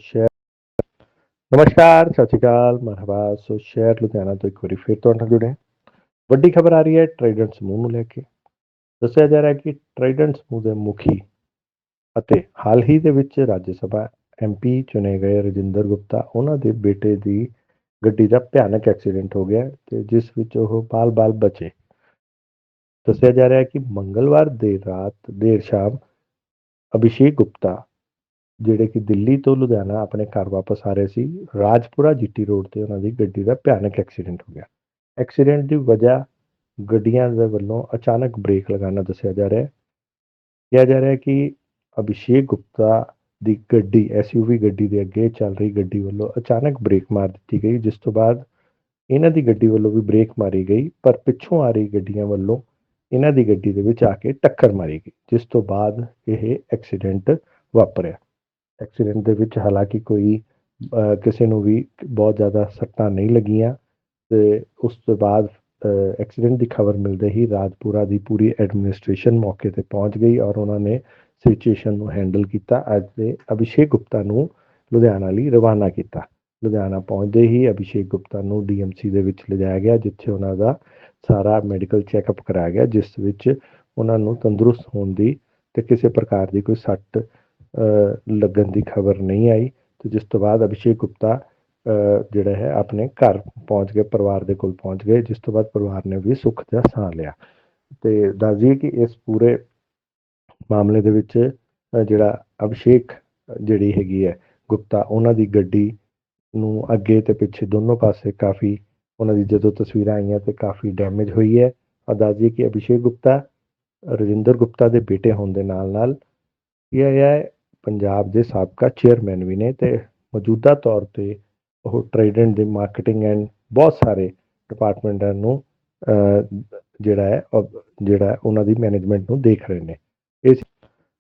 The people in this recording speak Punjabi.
ਸ਼ਹਿਰ ਨਮਸਕਾਰ, ਸਤਿ ਸ਼੍ਰੀ ਅਕਾਲ, ਮਰਹਬਾ। ਸੋ ਸ਼ਹਿਰ ਲੁਧਿਆਣਾ ਤੋਂ ਇੱਕ ਵਾਰੀ ਫਿਰ ਤੁਹਾਡੇ ਨਾਲ ਜੁੜੇ ਵੱਡੀ ਖਬਰ ਆ ਰਹੀ ਹੈ ਟ੍ਰੇਡੈਂਟ ਸਮੂਹ ਨੂੰ ਲੈ ਕੇ। ਦੱਸਿਆ ਜਾ ਰਿਹਾ ਹੈ ਕਿ ਟ੍ਰੇਡੈਂਟ ਸਮੂਹ ਦੇ ਮੁਖੀ ਅਤੇ ਹਾਲ ਹੀ ਦੇ ਵਿੱਚ ਰਾਜ ਸਭਾ ਐਮਪੀ ਚੁਣੇ ਗਏ ਰਜਿੰਦਰ ਗੁਪਤਾ, ਉਹਨਾਂ ਦੇ ਬੇਟੇ ਦੀ ਗੱਡੀ ਦਾ ਭਿਆਨਕ ਐਕਸੀਡੈਂਟ ਹੋ ਗਿਆ ਤੇ ਜਿਸ ਵਿੱਚ ਉਹ ਬਾਲ-ਬਾਲ ਬਚੇ। ਦੱਸਿਆ ਜਾ ਰਿਹਾ ਹੈ ਕਿ ਮੰਗਲਵਾਰ ਦੇਰ ਰਾਤ, ਦੇਰ ਸ਼ਾਮ, ਅਭਿਸ਼ੇਕ ਗੁਪਤਾ ਜਿਹੜੇ ਕਿ ਦਿੱਲੀ ਤੋਂ ਲੁਧਿਆਣਾ ਆਪਣੇ ਘਰ ਵਾਪਸ ਆ ਰਹੇ ਸੀ, ਰਾਜਪੁਰਾ ਜੀਟੀ ਰੋਡ ਤੇ ਉਹਨਾਂ ਦੀ ਗੱਡੀ ਦਾ ਭਿਆਨਕ ਐਕਸੀਡੈਂਟ ਹੋ ਗਿਆ। ਐਕਸੀਡੈਂਟ ਦੀ ਵਜ੍ਹਾ ਗੱਡੀਆਂ ਦੇ ਵੱਲੋਂ ਅਚਾਨਕ ਬ੍ਰੇਕ ਲਗਾਉਣਾ ਦੱਸਿਆ ਜਾ ਰਿਹਾ ਹੈ। ਕਿਹਾ ਜਾ ਰਿਹਾ ਹੈ ਕਿ ਅਭਿਸ਼ੇਕ ਗੁਪਤਾ ਦੀ ਗੱਡੀ ਐਸਯੂਵੀ ਗੱਡੀ ਦੇ ਅੱਗੇ ਚੱਲ ਰਹੀ ਗੱਡੀ ਵੱਲੋਂ ਅਚਾਨਕ ਬ੍ਰੇਕ ਮਾਰ ਦਿੱਤੀ ਗਈ, ਜਿਸ ਤੋਂ ਬਾਅਦ ਇਹਨਾਂ ਦੀ ਗੱਡੀ ਵੱਲੋਂ ਵੀ ਬ੍ਰੇਕ ਮਾਰੀ ਗਈ, ਪਰ ਪਿੱਛੋਂ ਆ ਰਹੀ ਗੱਡੀਆਂ ਵੱਲੋਂ ਇਹਨਾਂ ਦੀ ਗੱਡੀ ਦੇ ਵਿੱਚ ਆ ਕੇ ਟੱਕਰ ਮਾਰੀ ਗਈ, ਜਿਸ ਤੋਂ ਬਾਅਦ ਇਹ ਐਕਸੀਡੈਂਟ ਵਾਪਰਿਆ। ਐਕਸੀਡੈਂਟ ਦੇ ਵਿੱਚ ਹਾਲਾਂਕਿ ਕੋਈ ਕਿਸੇ ਨੂੰ ਵੀ ਬਹੁਤ ਜ਼ਿਆਦਾ ਸੱਟਾਂ ਨਹੀਂ ਲੱਗੀਆਂ ਤੇ ਉਸ ਤੋਂ ਬਾਅਦ ਐਕਸੀਡੈਂਟ ਦੀ ਖਬਰ ਮਿਲਦੇ ਹੀ ਰਾਜਪੁਰਾ ਦੀ ਪੂਰੀ ਐਡਮਿਨਿਸਟ੍ਰੇਸ਼ਨ ਮੌਕੇ ਤੇ ਪਹੁੰਚ ਗਈ ਔਰ ਉਹਨਾਂ ਨੇ ਸਿਚੁਏਸ਼ਨ ਨੂੰ ਹੈਂਡਲ ਕੀਤਾ। ਅੱਜ ਦੇ ਅਭਿਸ਼ੇਕ ਗੁਪਤਾ ਨੂੰ ਲੁਧਿਆਣਾ ਲਈ ਰਵਾਨਾ ਕੀਤਾ। ਲੁਧਿਆਣਾ ਪਹੁੰਚਦੇ ਹੀ ਅਭਿਸ਼ੇਕ ਗੁਪਤਾ ਨੂੰ ਡੀਐਮਸੀ ਦੇ ਵਿੱਚ ਲਿਜਾਇਆ ਗਿਆ, ਜਿੱਥੇ ਉਹਨਾਂ ਦਾ ਸਾਰਾ ਮੈਡੀਕਲ ਚੈੱਕਅਪ ਕਰਾਇਆ ਗਿਆ, ਜਿਸ ਵਿੱਚ ਉਹਨਾਂ ਨੂੰ ਤੰਦਰੁਸਤ ਹੋਣ ਦੀ ਤੇ ਕਿਸੇ ਪ੍ਰਕਾਰ ਦੀ ਕੋਈ ਸੱਟ ਲੱਗਣ ਦੀ ਖਬਰ ਨਹੀਂ ਆਈ। ਤੇ ਜਿਸ ਤੋਂ ਬਾਅਦ ਅਭਿਸ਼ੇਕ ਗੁਪਤਾ ਜਿਹੜਾ ਹੈ, ਆਪਣੇ ਘਰ ਪਹੁੰਚ ਗਏ, ਪਰਿਵਾਰ ਦੇ ਕੋਲ ਪਹੁੰਚ ਗਏ। ਜਿਸ ਤੋਂ ਬਾਅਦ ਪਰਿਵਾਰ ਨੇ ਵੀ ਸੁੱਖ ਦਾ ਸਾਹ ਲਿਆ। ਤੇ ਦੱਸਦੀ ਕਿ ਇਸ ਪੂਰੇ ਮਾਮਲੇ ਦੇ ਵਿੱਚ ਜਿਹੜਾ ਅਭਿਸ਼ੇਕ ਜਿਹੜੀ ਹੈਗੀ ਹੈ, ਗੁਪਤਾ, ਉਹਨਾਂ ਦੀ ਗੱਡੀ ਨੂੰ ਅੱਗੇ ਤੇ ਪਿੱਛੇ ਦੋਨੋਂ ਪਾਸੇ ਕਾਫੀ, ਉਹਨਾਂ ਦੀ ਜਦੋਂ ਤਸਵੀਰਾਂ ਆਈਆਂ ਤੇ ਕਾਫੀ ਡੈਮੇਜ ਹੋਈ ਹੈ। ਔਰ ਦੱਸ ਕਿ ਅਭਿਸ਼ੇਕ ਗੁਪਤਾ, ਰਜਿੰਦਰ ਗੁਪਤਾ ਦੇ ਬੇਟੇ ਹੋਣ ਦੇ ਨਾਲ ਨਾਲ ਇਹ ਹੈ ਪੰਜਾਬ ਦੇ ਸਾਬਕਾ ਚੇਅਰਮੈਨ ਵੀ ਨੇ ਤੇ ਮੌਜੂਦਾ ਤੌਰ ਤੇ ਉਹ ਟ੍ਰਾਈਡੈਂਟ ਦੇ ਮਾਰਕੀਟਿੰਗ ਐਂਡ ਬਹੁਤ ਸਾਰੇ ਡਿਪਾਰਟਮੈਂਟਾਂ ਨੂੰ ਜਿਹੜਾ ਹੈ ਜਿਹੜਾ ਉਹਨਾਂ ਦੀ ਮੈਨੇਜਮੈਂਟ ਨੂੰ ਦੇਖ ਰਹੇ ਨੇ। ਇਸ